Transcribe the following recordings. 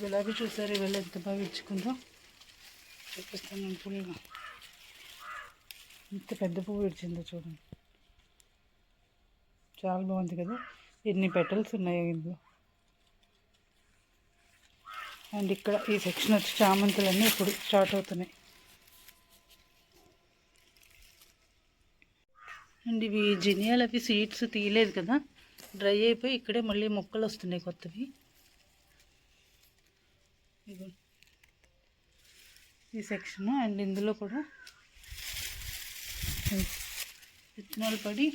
గులాబీ చూసారు ఇవాళ ఎంత బాగా ఇచ్చుకుందో. చూపిస్తాను ఫుల్గా. ఎంత పెద్ద పువ్వు ఇచ్చిందో చూడండి. చాలా బాగుంది కదా. ఎన్ని పెటల్స్ ఉన్నాయో ఇందులో. అండ్ ఇక్కడ ఈ సెక్షన్ వచ్చి చామంతులన్నీ ఇప్పుడు స్టార్ట్ అవుతున్నాయి. అండ్ ఇవి జినియాలు అవి సీడ్స్ తీయలేదు కదా. డ్రై అయిపోయి ఇక్కడే మళ్ళీ మొక్కలు వస్తున్నాయి కొత్తవి. ఇదిగో. ఈ సెక్షన్ అండ్ ఇందులో కూడా విత్తనాలు పడి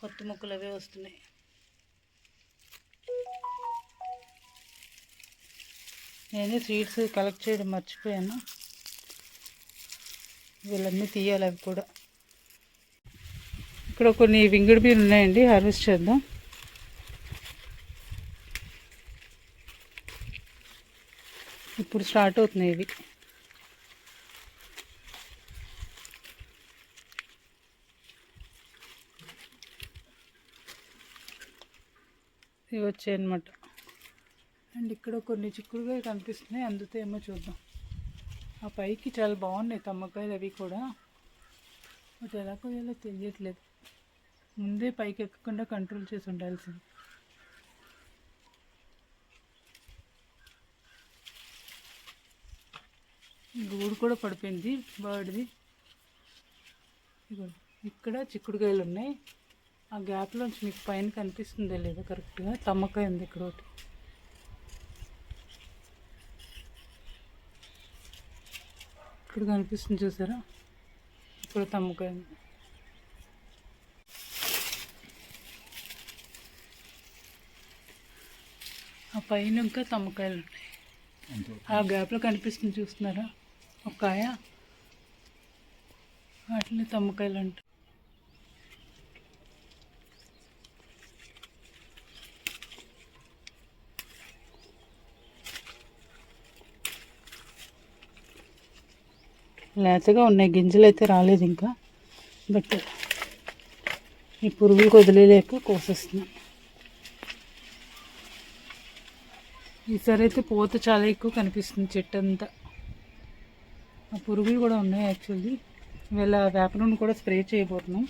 కొత్త మొక్కలు అవే వస్తున్నాయి. నేను సీడ్స్ కలెక్ట్ చేయడం మర్చిపోయాను. వీళ్ళన్నీ తీయాలి అవి కూడా. ఇక్కడ కొన్ని వింగిడి బీలు ఉన్నాయండి హార్వెస్ట్ చేద్దాం. ఇప్పుడు స్టార్ట్ అవుతున్నాయి ఇవి. ఇవి వచ్చాయి అన్నమాట. అండ్ ఇక్కడ కొన్ని చిక్కుడుగా కనిపిస్తున్నాయి అందుతో ఏమో చూద్దాం. ఆ పైకి చాలా బాగున్నాయి తమ్మకాయలు అవి కూడా. బట్ ఎలా కొయ్యాలో తెలియట్లేదు. ముందే పైకి ఎక్కకుండా కంట్రోల్ చేసి ఉండాల్సింది. గూడు కూడా పడిపోయింది బర్డ్ది. ఇక్కడ చిక్కుడుకాయలు ఉన్నాయి. ఆ గ్యాప్లోంచి మీకు పైన కనిపిస్తుందో లేదో కరెక్ట్గా తమ్మకాయ ఉంది ఇక్కడ ఒకటి. ఇక్కడ కనిపిస్తుంది చూసారా? ఇక్కడ తమ్మకాయ ఉంది. ఆ పైన ఇంకా తమ్మకాయలు ఉన్నాయి. ఆ గ్యాప్లో కనిపిస్తుంది చూస్తున్నారా? ఒకాయ వాటిని తమ్మకాయలు అంట లేతగా ఉన్నాయి గింజలు అయితే రాలేదు ఇంకా. బట్ ఈ పురుగులు వదిలేలేక కోసేస్తున్నాను ఈసారి అయితే పూత చాలా ఎక్కువ కనిపిస్తుంది చెట్టు అంతా. పురుగులు కూడా ఉన్నాయి యాక్చువల్లీ వీళ్ళ వేప నూనె కూడా స్ప్రే చేయబోతున్నాం.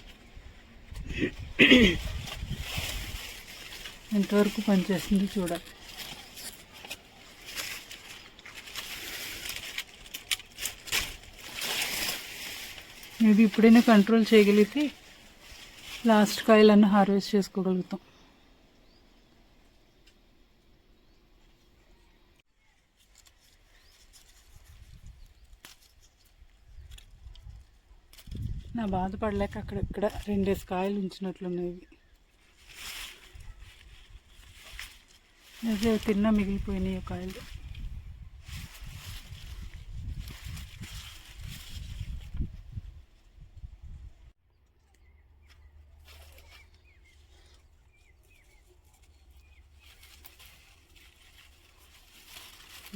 ఎంతవరకు పనిచేస్తుంది చూడాలి మేబీ ఇప్పుడైనా కంట్రోల్ చేయగలిగితే లాస్ట్ కాయలన్నీ హార్వెస్ట్ చేసుకోగలుగుతాం. నా బాధపడలేక అక్కడక్కడ రెండేసి కాయలు ఉంచినట్లున్నాయి ఇవి. అదే తిన్నా మిగిలిపోయినాయి కాయలు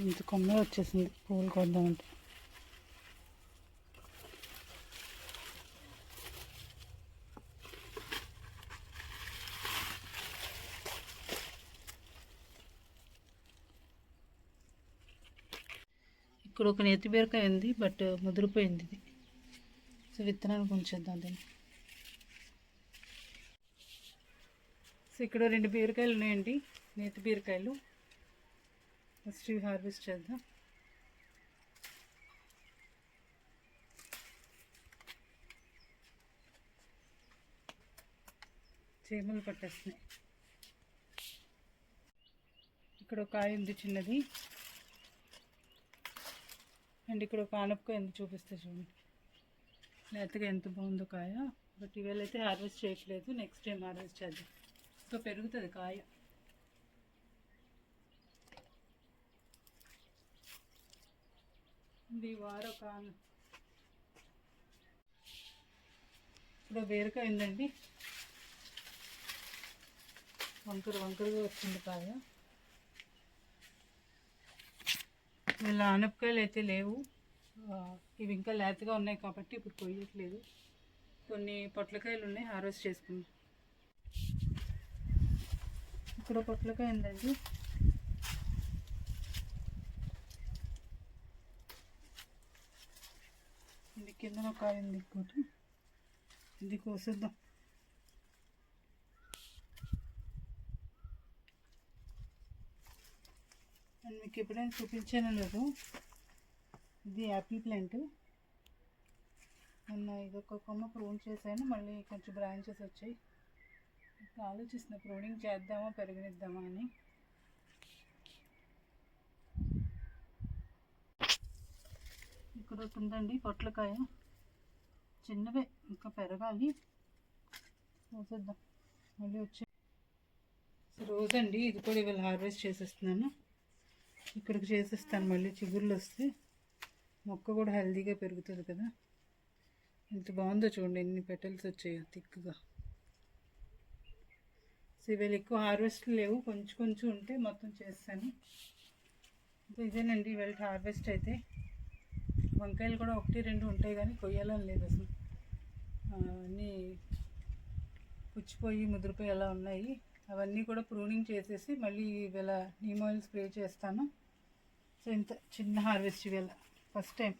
ఇంత కొమ్మ వచ్చేసింది పూలు కొద్దామంటే ఇక్కడ ఒక నేతి బీరకాయ ఉంది బట్ ముదిరిపోయింది ఇది. సో విత్తనాలు ఉంచేద్దాం దీన్ని. సో ఇక్కడ రెండు బీరకాయలు ఉన్నాయండి నేతి బీరకాయలు. ఫస్ట్ ఇవి హార్వెస్ట్ చేద్దాం. చీమలు పట్టేస్తున్నాయి. ఇక్కడ ఒక కాయ ఉంది చిన్నది. అండ్ ఇక్కడ ఒక ఆనపకాయ ఉంది చూపిస్తే చూడండి. లేతగా ఎంత బాగుందో కాయ. బట్ ఇవాళ అయితే హార్వెస్ట్ చేయట్లేదు నెక్స్ట్ టైం హార్వెస్ట్ చేద్దాం. ఇంకా పెరుగుతుంది కాయ. ఇది వారం ఒక ఆన- ఇప్పుడు బీరకాయ ఉందండి. వంకర వంకరగా వచ్చింది కాయ. ఇలా అనపకాయలు అయితే లేవు. ఇవి ఇంకా లేతగా ఉన్నాయి కాబట్టి ఇప్పుడు కొయ్యట్లేదు. కొన్ని పొట్లకాయలు ఉన్నాయి హార్వెస్ట్ చేసుకున్నాం ఇక్కడ పొట్లకాయ ఉందండి. ఇది కింద కాయ ఉంది ఇంకోటి. ఇది కోసేద్దాం. నేను మీకు ఎప్పుడైనా చూపించాను లేదు. ఇది యాపిల్ ప్లాంట్. మొన్న ఇదొక కొమ్మ ప్రూన్ చేశాను మళ్ళీ కొంచెం బ్రాంచెస్ వచ్చాయి. ఇప్పుడు ఆలోచిస్తున్నా ప్రూనింగ్ చేద్దామా పెరగనిద్దామా అని. ఇక్కడ ఉందండి పొట్లకాయ. చిన్నవే ఇంకా పెరగాలి. చూసేద్దాం. మళ్ళీ వచ్చి రోజు అండి ఇది కూడా ఇవాళ హార్వెస్ట్ చేసేస్తున్నాను. ఇక్కడికి చేసేస్తాను మళ్ళీ చిగుళ్ళు వస్తే మొక్క కూడా హెల్దీగా పెరుగుతుంది కదా. ఎంత బాగుందో చూడండి ఎన్ని పెటల్స్ వచ్చాయో థిక్గా. సో ఇవాళ ఎక్కువ హార్వెస్ట్ లేవు కొంచెం కొంచెం ఉంటే మొత్తం చేస్తాను. ఇదేనండి ఇవాళ హార్వెస్ట్ అయితే. వంకాయలు కూడా ఒకటి రెండు ఉంటాయి కానీ కొయ్యాలని లేదు అసలు. అన్నీ పుచ్చిపోయి ముదిరిపోయి అలా ఉన్నాయి. అవన్నీ కూడా ప్రూనింగ్ చేసేసి మళ్ళీ ఇవాళ నీమ్ ఆయిల్ స్ప్రే చేస్తాను. సో ఇంత చిన్న హార్వెస్ట్ ఇవాళ ఫస్ట్ టైం